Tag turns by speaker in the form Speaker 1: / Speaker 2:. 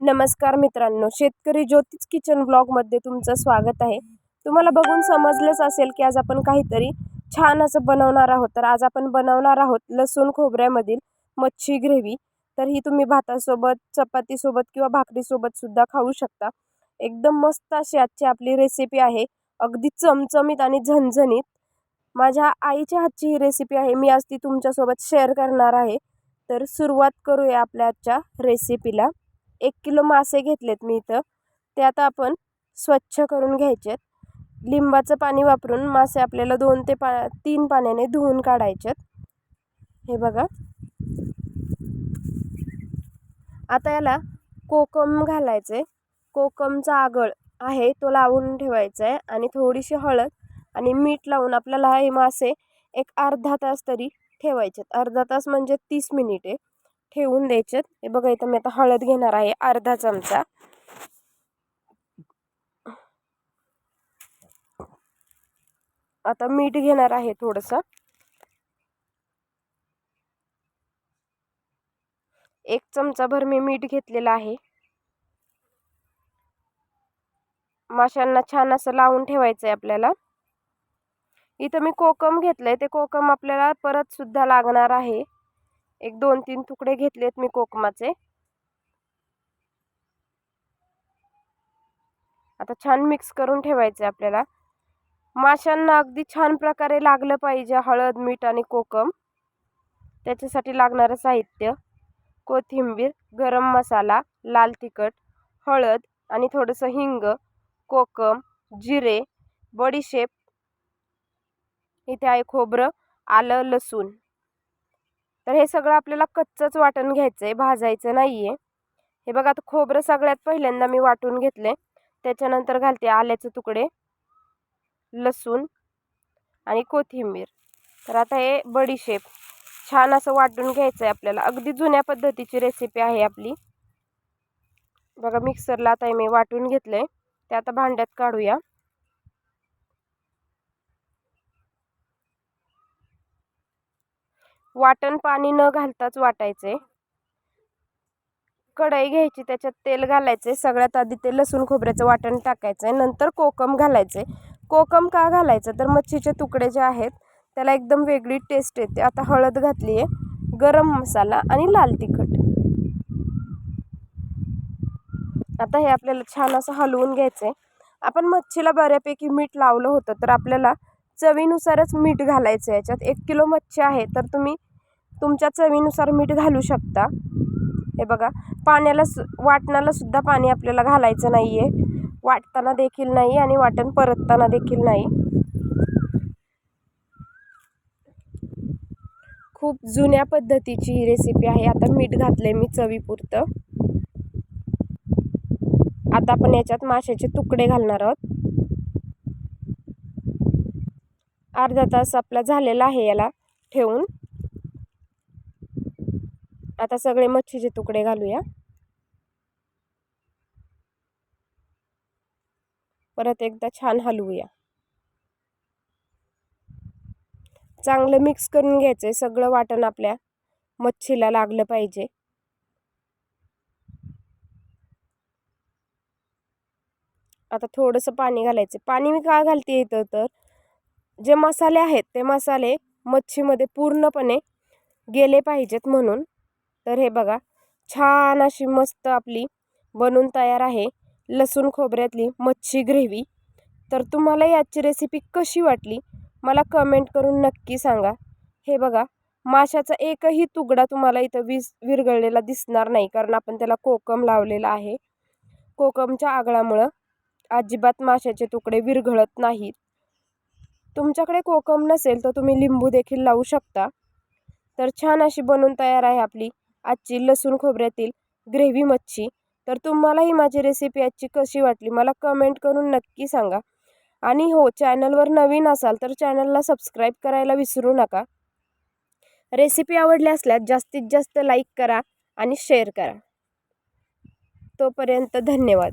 Speaker 1: नमस्कार मित्रांनो शेतकरी ज्योतिष किचन ब्लॉगमध्ये तुमचं स्वागत आहे. तुम्हाला बघून समजलंच असेल की आज आपण काहीतरी छान असं बनवणार आहोत. तर आज आपण बनवणार आहोत लसूण खोबऱ्यामधील मच्छी ग्रेव्ही. तर ही तुम्ही भातासोबत चपातीसोबत किंवा भाकरीसोबत सुद्धा खाऊ शकता. एकदम मस्त अशी आजची आपली रेसिपी आहे. अगदी चमचमीत आणि झणझणीत. माझ्या आईच्या हातची ही रेसिपी आहे. मी आज ती तुमच्यासोबत शेअर करणार आहे. तर सुरुवात करूया आपल्या आजच्या रेसिपीला एक किलो मासे घेतलेत मी इथं. ते आता आपण स्वच्छ करून घ्यायचेत. लिंबाचं पाणी वापरून मासे आपल्याला दोन ते पा तीन पाण्याने धुवून काढायचेत. हे बघा. आता याला कोकम घालायचे कोकमचा आगळ आहे तो लावून ठेवायचा आहे आणि थोडीशी हळद आणि मीठ लावून आपल्याला हे मासे एक अर्धा तास तरी ठेवायचे अर्धा तास म्हणजे तीस मिनिटे. ठेवून द्यायचेत. हे बघा इथं मी आता हळद घेणार आहे अर्धा चमचा. आता मीठ घेणार आहे थोडंसं. एक चमचाभर मी मीठ घेतलेलं आहे. माशांना छान असं लावून ठेवायचं आहे आपल्याला. इथं मी कोकम घेतलंय ते कोकम आपल्याला परत सुद्धा लागणार आहे. एक दोन तीन तुकडे घेतलेत मी कोकमाचे. आता छान मिक्स करून ठेवायचे आपल्याला. माशांना अगदी छान प्रकारे लागलं पाहिजे हळद मीठ आणि कोकम. त्याच्यासाठी लागणारं साहित्य कोथिंबीर गरम मसाला लाल तिखट हळद आणि थोडंसं हिंग कोकम जिरे बडीशेप इथे आहे खोबरं आलं लसूण. तर हे सगळं आपल्याला कच्चंच वाटण घ्यायचं आहे भाजायचं नाही आहे हे बघा आता खोबरं सगळ्यात पहिल्यांदा मी वाटून घेतले त्याच्यानंतर घालते आल्याचे तुकडे लसूण आणि कोथिंबीर. तर आता हे बडीशेप छान असं वाटून घ्यायचं आहे आपल्याला. अगदी जुन्या पद्धतीची रेसिपी आहे आपली. बघा मिक्सरला आता मी वाटून घेतलं आहे ते आता भांड्यात काढूया. वाटण पाणी न घालताच वाटायचे. कढई घ्यायची त्याच्यात तेल घालायचे सगळ्यात आधी ते लसूण खोबऱ्याचं वाटण टाकायचं आहे नंतर कोकम घालायचे. कोकम का घालायचं? तर मच्छीचे तुकडे जे आहेत त्याला एकदम वेगळी टेस्ट येते. आता हळद घातली आहे गरम मसाला आणि लाल तिखट. आता हे आपल्याला छान असं हलवून घ्यायचं आहे आपण मच्छीला बऱ्यापैकी मीठ लावलं होतं तर आपल्याला चवीनुसारच मीठ घालायचं याच्यात एक किलो मच्छी आहे तर तुम्ही तुमच्या चवीनुसार मीठ घालू शकता. हे बघा पाण्याला सु वाटणाला सुद्धा पाणी आपल्याला घालायचं नाही आहे वाटताना देखील नाही आणि वाटण परतताना देखील नाही. खूप जुन्या पद्धतीची ही रेसिपी आहे. आता मीठ घातलंय मी चवीपुरतं. आता आपण याच्यात माशाचे तुकडे घालणार आहोत. अर्धा तास आपला झालेला आहे याला ठेवून. आता सगळे मच्छीचे तुकडे घालूया. परत एकदा छान हलवूया. चांगलं मिक्स करून घ्यायचं आहे सगळं वाटण आपल्या मच्छीला लागलं पाहिजे. आता थोडंसं पाणी घालायचं पाणी मी का घालते येतं तर? जे मसाले आहेत ते मसाले मच्छीमध्ये पूर्णपणे गेले पाहिजेत म्हणून. तर हे बघा छान अशी मस्त आपली बनून तयार आहे लसूण खोबऱ्यातली मच्छी ग्रेव्ही. तर तुम्हाला याची रेसिपी कशी वाटली मला कमेंट करून नक्की सांगा. हे बघा माशाचा एकही तुकडा तुम्हाला इथं विस विरघळलेला दिसणार नाही कारण आपण त्याला कोकम लावलेला आहे. कोकमच्या आगळामुळं अजिबात माशाचे तुकडे विरघळत नाहीत. तुमच्याकडे कोकम नसेल तर तुम्ही लिंबू देखील लावू शकता. तर छान अशी बनून तयार आहे आपली आजची लसूण खोबऱ्यातील ग्रेव्ही मच्छी. तर तुम्हाला ही माझी रेसिपी आजची कशी वाटली मला कमेंट करून नक्की सांगा. आणि हो चॅनलवर नवीन असाल तर चॅनलला सबस्क्राईब करायला विसरू नका. रेसिपी आवडली असल्यास जास्तीत जास्त लाईक करा आणि शेअर करा. तोपर्यंत धन्यवाद.